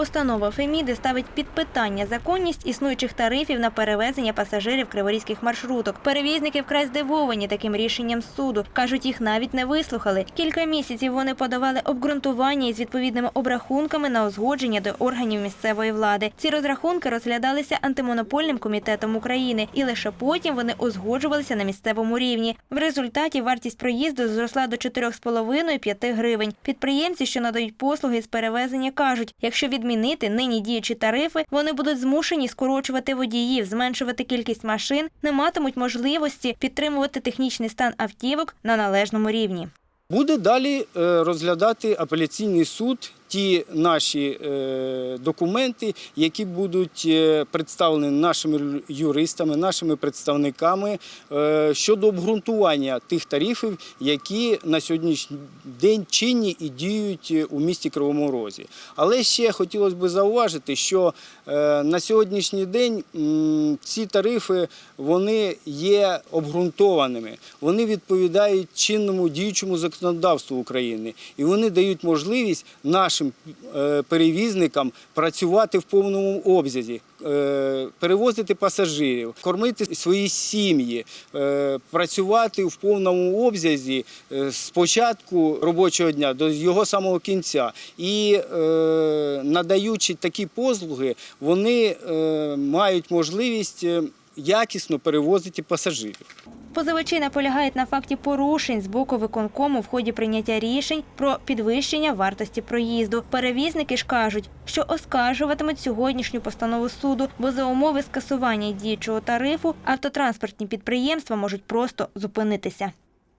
Постанова Феміди ставить під питання законність існуючих тарифів на перевезення пасажирів криворізьких маршруток. Перевізники вкрай здивовані таким рішенням суду. Кажуть, їх навіть не вислухали. Кілька місяців вони подавали обґрунтування із відповідними обрахунками на узгодження до органів місцевої влади. Ці розрахунки розглядалися антимонопольним комітетом України, і лише потім вони узгоджувалися на місцевому рівні. В результаті вартість проїзду зросла до 4,5-5 гривень. Підприємці, що надають послуги з перевезення, кажуть, якщо відмінити нині діючі тарифи, вони будуть змушені скорочувати водіїв, зменшувати кількість машин, не матимуть можливості підтримувати технічний стан автівок на належному рівні. Буде далі е, розглядати апеляційний суд ті наші е, документи, які будуть е, представлені нашими юристами, нашими представниками е, щодо обґрунтування тих тарифів, які на сьогоднішній день чинні і діють у місті Кривому Розі. Але ще хотілося б зауважити, що на сьогоднішній день ці тарифи вони є обґрунтованими, вони відповідають чинному діючому законодавству України, і вони дають можливість нашим е, перевізникам працювати в повному обсязі. е, Перевозити пасажирів, кормити свої сім'ї, е, працювати в повному обсязі з початку робочого дня до його самого кінця. І надаючи такі послуги, вони мають можливість якісно перевозити пасажирів. Позивачі наполягають на факті порушень з боку виконкому в ході прийняття рішень про підвищення вартості проїзду. Перевізники ж кажуть, що оскаржуватимуть сьогоднішню постанову суду, бо за умови скасування діючого тарифу автотранспортні підприємства можуть просто зупинитися.